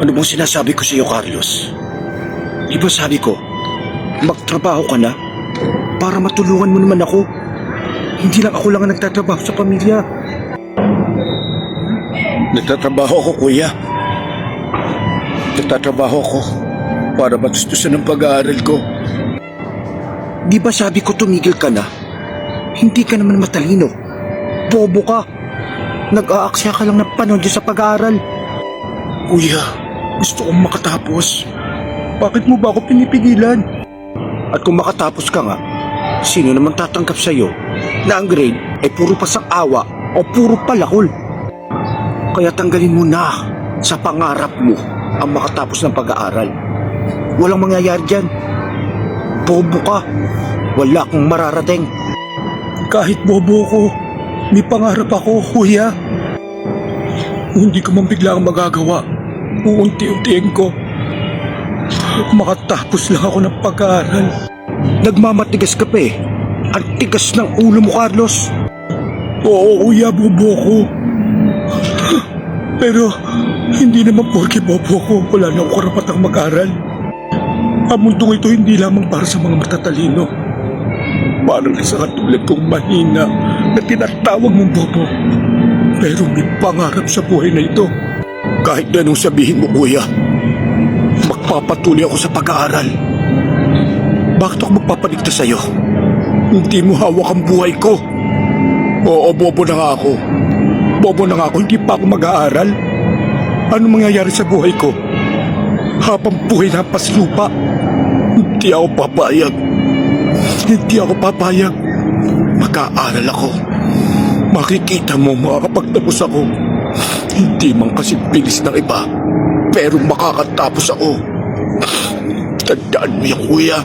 Ano bang sinasabi ko sa iyo, Carlos? Di ba sabi ko, magtrabaho ka na para matulungan mo naman ako. Hindi lang ako lang ang nagtatrabaho sa pamilya. Nagtatrabaho ako, kuya. Nagtatrabaho ako para matustusan ang pag-aaral ko. Di ba sabi ko tumigil ka na? Hindi ka naman matalino. Bobo ka. Nag-aaksya ka lang ng dyan sa pag-aaral. Kuya, gusto kong makatapos. Bakit mo ba ako pinipigilan? At kung makatapos ka nga, sino naman tatanggap sa'yo na ang grade ay puro pasang awa o puro palakol? Kaya tanggalin mo na sa pangarap mo ang makatapos ng pag-aaral. Walang mangyayari dyan. Bobo ka. Wala kang mararating. Kahit bobo ko, may pangarap ako, kuya. Hindi ko man bigla ang magagawa, uunti-untiin ko. Makatapos lang ako ng pag-aaral. Nagmamatigas ka pa eh. Ang tigas ng ulo mo, Carlos. Oo, kuya, bobo. Pero, hindi naman porke bobo ko, wala na ako karapatang mag-aral. Ang mundong ito hindi lamang para sa mga matatalino. Para rin sa katulad kong mahina na tinatawag mong bobo. Pero may pangarap sa buhay na ito. Kahit na sabihin mo, kuya, magpapatuloy ako sa pag-aaral. Bakit ako magpapaligtas sa'yo? Hindi mo hawak ang buhay ko. Oo, bobo na nga ako. Bobo na nga ako, hindi pa ako mag-aaral. Ano mangyayari sa buhay ko? Habang buhay na paslupa, hindi ako papayag. Hindi ako papayag. Mag-aaral ako. Makikita mo makakapagtapos ako. Hindi man kasi bilis ng iba, pero makakatapos ako. Tandaan mo yan, kuya.